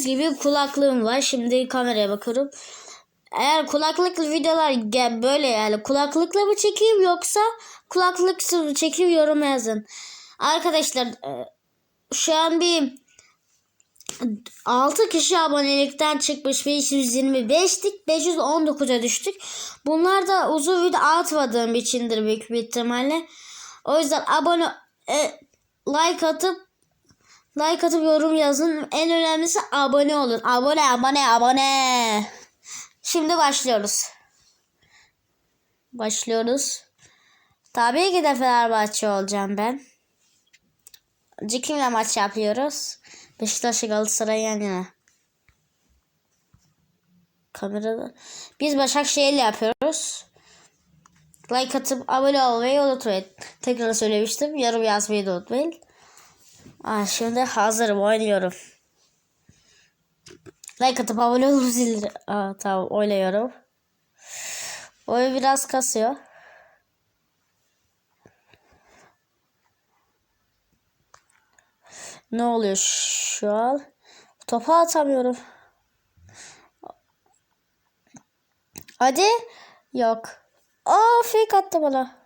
gördüğünüz gibi kulaklığım var. Şimdi kameraya bakıyorum. Eğer kulaklıklı videolar gel böyle yani kulaklıkla mı çekeyim yoksa kulaklıksız mı çekeyim yorum yazın. Arkadaşlar e, şu an bir 6 kişi abonelikten çıkmış 525'tik 519'a düştük. Bunlar da uzun video atmadığım içindir büyük bir ihtimalle. O yüzden abone e, like atıp like atıp yorum yazın. En önemlisi abone olun. Abone abone abone. Şimdi başlıyoruz. Başlıyoruz. Tabii ki de Fenerbahçe olacağım ben. Kimle maç yapıyoruz? Beşiktaş Galatasaray yan yana. Kamerada. Biz Başakşehir'le yapıyoruz. Like atıp abone olmayı unutmayın. Tekrar söylemiştim. Yorum yazmayı da unutmayın. Aa, şimdi hazırım oynuyorum. Like atıp abone olup zilleri. Aa, tamam oynuyorum. Oyun biraz kasıyor. Ne oluyor şu an? Topu atamıyorum. Hadi. Yok. Aa fake attı bana.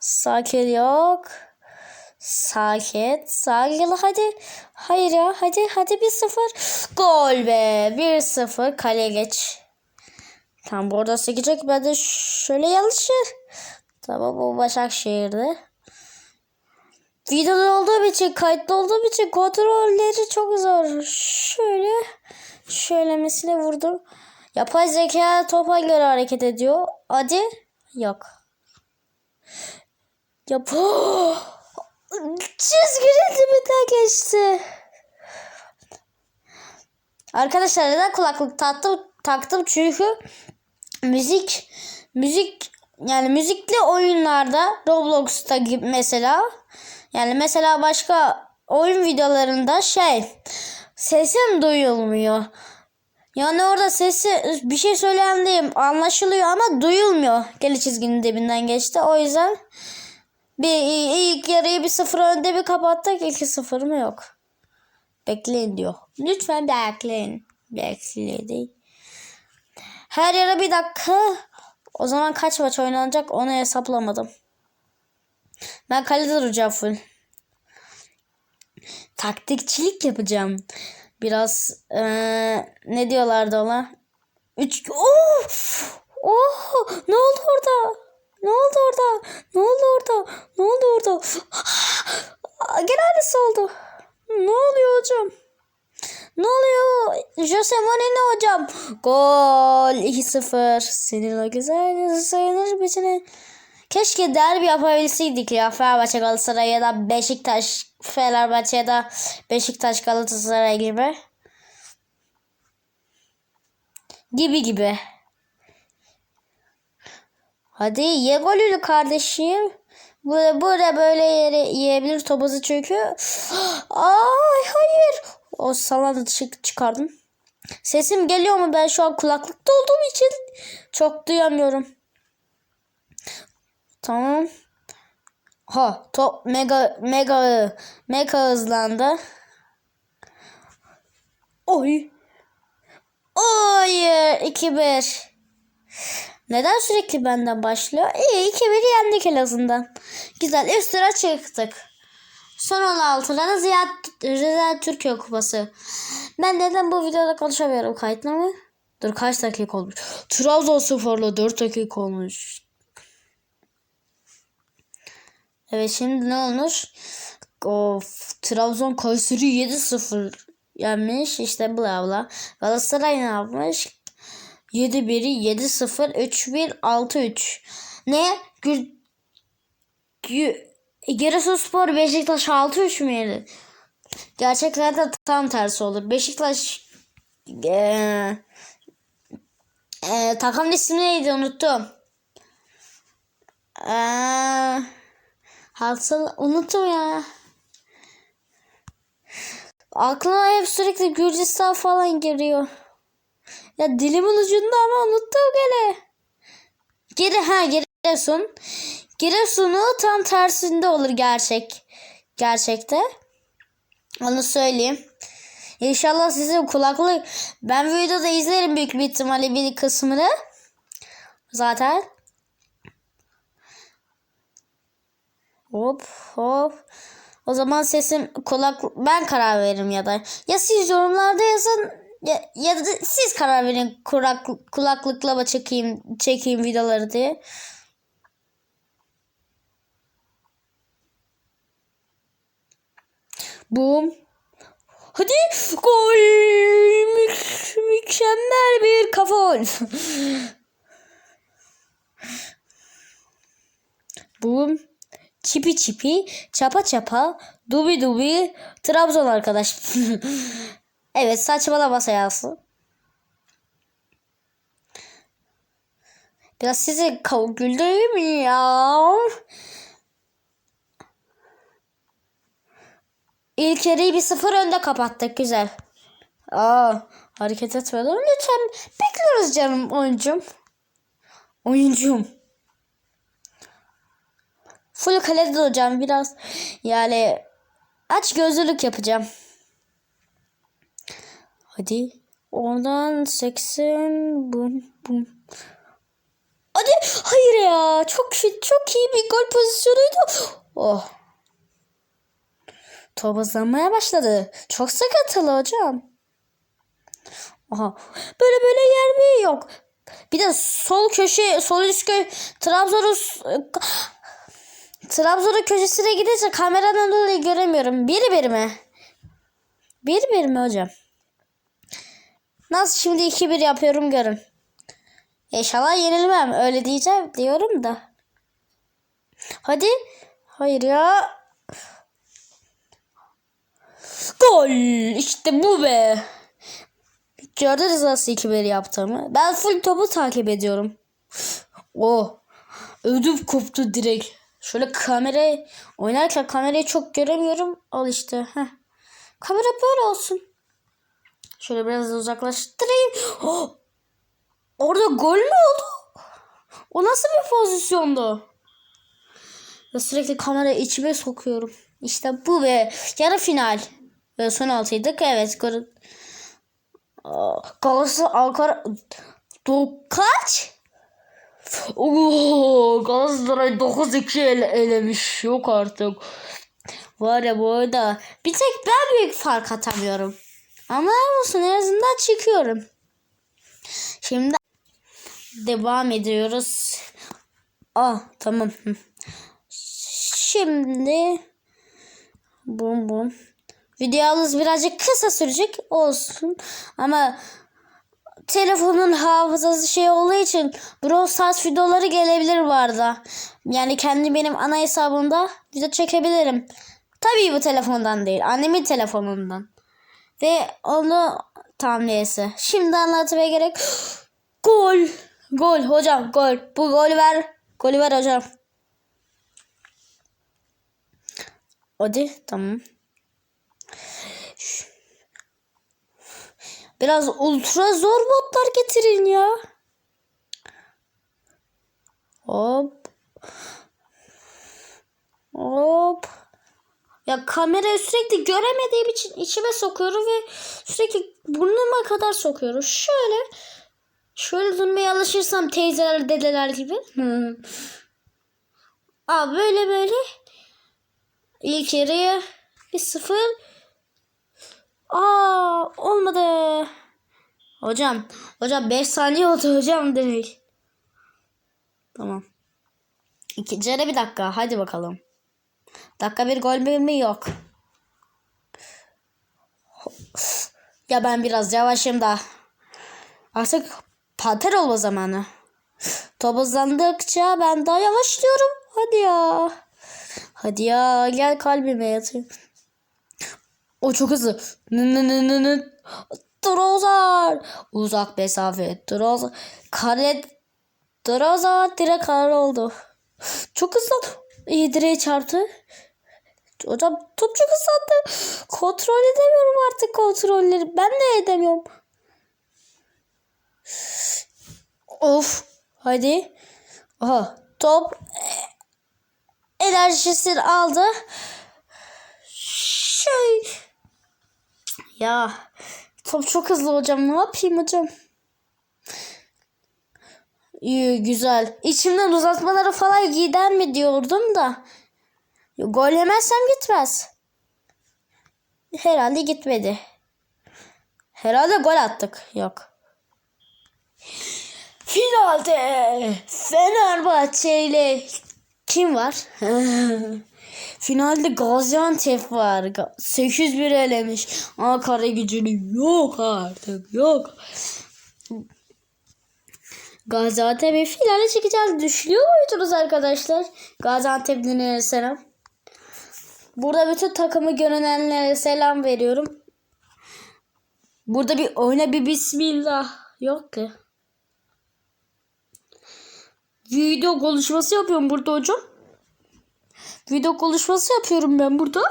Sakin yok. Sakin. Sakin hadi. Hayır ya. Hadi hadi 1-0. Gol be. 1-0. Kale geç. Tam burada sekecek. Ben de şöyle yanlışı. Tamam bu Başakşehir'de. Videoda olduğum için, kayıtlı olduğum için kontrolleri çok zor. Şöyle, şöylemesine vurdum. Yapay zeka topa göre hareket ediyor. Hadi. Yok. Yap. Çizginin dibinden geçti. Arkadaşlar neden kulaklık taktım? Taktım çünkü müzik müzik yani müzikli oyunlarda Roblox'ta gibi mesela yani mesela başka oyun videolarında şey sesim duyulmuyor. Yani orada sesi bir şey söylendiğim anlaşılıyor ama duyulmuyor. Geli çizginin dibinden geçti. O yüzden bir ilk yarıyı bir sıfır önde bir kapattık. İki sıfır mı yok. Bekleyin diyor. Lütfen bekleyin. Bekleyin. Her yere bir dakika. O zaman kaç maç oynanacak onu hesaplamadım. Ben kalede duracağım full. Taktikçilik yapacağım. Biraz ee, ne diyorlardı ona? Üç... Oh! Oh! Ne oldu orada? Ne oldu orada? Ne oldu orada? Ne oldu orada? Gene aynısı oldu. Ne oluyor hocam? Ne oluyor? Jose Mourinho hocam. Gol 2-0. Senin o güzel sayılır biçine. Keşke derbi yapabilseydik ya. Fenerbahçe Galatasaray ya da Beşiktaş Fenerbahçe ya da Beşiktaş Galatasaray gibi. Gibi gibi. Hadi ye golünü kardeşim. Burada, burada böyle yere yiyebilir topuzu çünkü. Ay hayır. O salanı çık çıkardım. Sesim geliyor mu? Ben şu an kulaklıkta olduğum için çok duyamıyorum. Tamam. Ha top mega mega mega hızlandı. Oy. Hayır 2-1. Neden sürekli benden başlıyor? İyi 2-1 yendik en azından. Güzel üst tura çıktık. Son 16'da da Ziyad, Rize Türkiye Kupası. Ben neden bu videoda konuşamıyorum kayıtlı mı? Dur kaç dakika olmuş? Trabzonspor'la 4 dakika olmuş. Evet şimdi ne olmuş? Of, Trabzon Kayseri 7-0 yenmiş. İşte bla bla. Galatasaray ne yapmış? 7-1'i 7-0 3-1 6-3. Ne? Gür Gü Giresunspor Beşiktaş 6-3 mü yedi? Gerçeklerde tam tersi olur. Beşiktaş ee, ee, takım ismi neydi unuttum. Eee Hasıl unuttum ya. Aklıma hep sürekli Gürcistan falan giriyor. Ya dilimin ucunda ama unuttum gene. Geri ha Giresun. Giresun'u tam tersinde olur gerçek. Gerçekte. Onu söyleyeyim. İnşallah sizin kulaklık ben videoda izlerim büyük bir ihtimalle bir kısmını. Zaten. Hop hop. O zaman sesim kulak ben karar veririm ya da ya siz yorumlarda yazın ya, ya da siz karar verin kulak, kulaklıkla mı çekeyim çekeyim videoları diye. Boom. Hadi gol. Mük- mükemmel bir kafa. Boom. Çipi çipi, çapa çapa, dubi dubi, Trabzon arkadaş. evet saçmalama sayası. Biraz sizi güldüreyim ya? İlk yarıyı bir sıfır önde kapattık. Güzel. Aa, hareket etmeden lütfen bekliyoruz canım oyuncum. Oyuncum. Full kalede duracağım biraz. Yani aç gözlülük yapacağım. Hadi. Oradan 80 bum bum. Hadi. Hayır ya. Çok çok iyi bir gol pozisyonuydu. Oh. Top hızlanmaya başladı. Çok sıkıntılı hocam. Aha. Böyle böyle yer mi yok? Bir de sol köşe, sol üst köşe Trabzon'un Trabzon'un köşesine gidince kameradan dolayı göremiyorum. Bir bir mi? Bir bir mi hocam? Nasıl şimdi 2-1 yapıyorum görün. İnşallah yenilmem. Öyle diyeceğim diyorum da. Hadi. Hayır ya. Gol. İşte bu be. Gördünüz nasıl 2-1 yaptığımı. Ben full topu takip ediyorum. Oh. Ödüm koptu direkt. Şöyle kamerayı oynarken kamerayı çok göremiyorum. Al işte. Heh. Kamera böyle olsun. Şöyle biraz uzaklaştırayım. Oh! Orada gol mü oldu? O nasıl bir pozisyondu? Ya sürekli kamera içime sokuyorum. İşte bu ve yarı final. Ve son altıydık. Evet. Gol... Aa, Galatasaray Ankara... Do- Kaç? Oo, Galatasaray 9-2 ele elemiş. Yok artık. Var ya bu arada bir tek ben büyük fark atamıyorum. Ama olsun en azından çıkıyorum. Şimdi devam ediyoruz. Ah tamam. Şimdi bum bum. Videomuz birazcık kısa sürecek olsun. Ama telefonun hafızası şey olduğu için Brawl Stars videoları gelebilir bu arada. Yani kendi benim ana hesabımda video çekebilirim. Tabii bu telefondan değil. Annemin telefonundan. Ve onu tam neyse. Şimdi anlatmaya gerek. Gol. Gol hocam gol. Bu gol ver. Golü ver hocam. Hadi tamam. Biraz ultra zor modlar getirin ya. Hop. Hop. Ya kamerayı sürekli göremediğim için içime sokuyorum ve sürekli burnuma kadar sokuyorum. Şöyle şöyle durmaya alışırsam teyzeler dedeler gibi. Aa böyle böyle. İlk yarıya bir sıfır. Aa olmadı. Hocam. Hocam 5 saniye oldu hocam direkt. Tamam. İkinci yarı bir dakika. Hadi bakalım. Dakika bir gol mü yok. Ya ben biraz yavaşım da. Artık panter olma zamanı. Top hızlandıkça ben daha yavaşlıyorum. Hadi ya. Hadi ya gel kalbime yatayım. O çok hızlı. Trozar. Uzak mesafe. Trozar. Kare. Trozar direkt kare oldu. Çok hızlı. İyi direğe çarptı. Hocam top çok hızlandı. Kontrol edemiyorum artık kontrolleri. Ben de edemiyorum. Of. Hadi. Aha. Top enerjisini aldı. Şey. Ya top çok hızlı hocam. Ne yapayım hocam? İyi güzel. İçimden uzatmaları falan gider mi diyordum da. Gol yemezsem gitmez. Herhalde gitmedi. Herhalde gol attık. Yok. Finalde Fenerbahçe ile kim var? Finalde Gaziantep var. Ga- 8-1 elemiş. Ankara gücünü yok artık yok. Gaziantep'e finale çıkacağız düşünüyor muydunuz arkadaşlar? Gaziantep'lilere selam. Burada bütün takımı görünenlere selam veriyorum. Burada bir oyna bir bismillah yok ki. Video konuşması yapıyorum burada hocam. Video konuşması yapıyorum ben burada.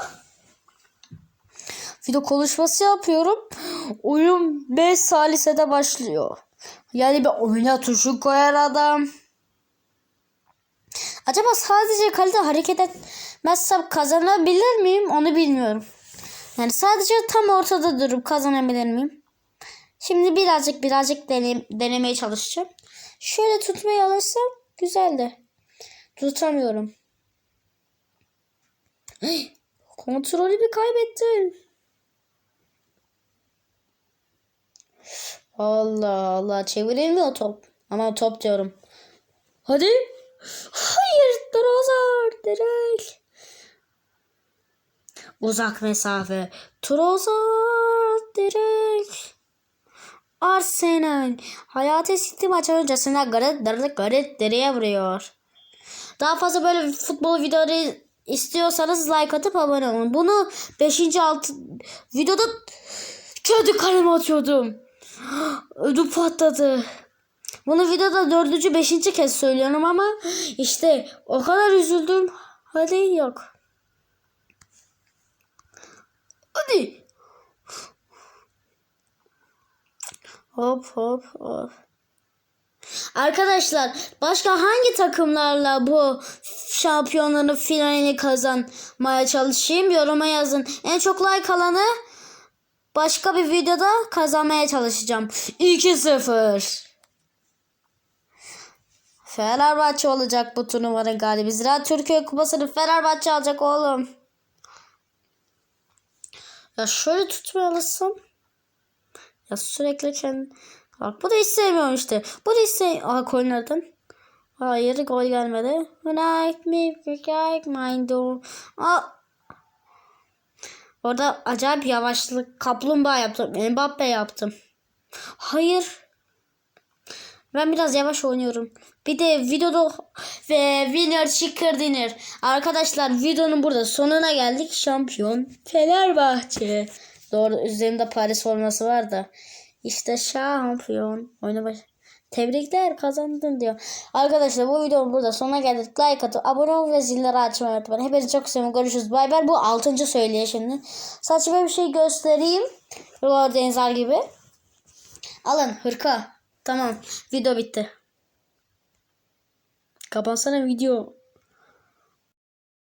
Video konuşması yapıyorum. Oyun 5 salisede başlıyor. Yani bir oyuna tuşu koyar adam. Acaba sadece kalede hareket etmezsem kazanabilir miyim onu bilmiyorum. Yani sadece tam ortada durup kazanabilir miyim? Şimdi birazcık birazcık deney- denemeye çalışacağım. Şöyle tutmaya alırsam güzeldi. Tutamıyorum. Kontrolü bir kaybettim. Allah Allah çevirilmiyor top. Ama top diyorum. Hadi. Trozar direkt. Uzak mesafe. Trozar direkt. Arsenal. Hayati City maçı öncesinde garip garip garip dereye vuruyor. Daha fazla böyle futbol videoları istiyorsanız like atıp abone olun. Bunu 5. 6 videoda kendi kaleme atıyordum. Ödüm patladı. Bunu videoda dördüncü, beşinci kez söylüyorum ama işte o kadar üzüldüm. Hadi yok. Hadi. Hop hop hop. Arkadaşlar başka hangi takımlarla bu şampiyonların finalini kazanmaya çalışayım yoruma yazın. En çok like alanı başka bir videoda kazanmaya çalışacağım. 2-0. Fenerbahçe olacak bu turnuvanın galibi. Zira Türkiye Kupası'nı Fenerbahçe alacak oğlum. Ya şöyle tutmayalısın. Ya sürekli kendi... Bak bu da hiç sevmiyorum işte. Bu da hiç sevmiyorum. Aha gol nereden? Hayır gol gelmedi. Like me, like my door. Aa. Orada acayip yavaşlık kaplumbağa yaptım. Mbappe yaptım. Hayır. Ben biraz yavaş oynuyorum. Bir de videoda ve winner chicken dinner. Arkadaşlar videonun burada sonuna geldik. Şampiyon Fenerbahçe. Doğru üzerinde Paris forması var da. İşte şampiyon. Oyna baş. Tebrikler kazandın diyor. Arkadaşlar bu videonun burada sonuna geldik. Like atıp abone ol ve zilleri açmayı unutmayın. Hepinizi çok seviyorum. Görüşürüz. Bay bay. Bu 6. söyleye şimdi. Saçma bir şey göstereyim. Lord Denizar gibi. Alın hırka. Tamam. Video bitti. Kapansana video.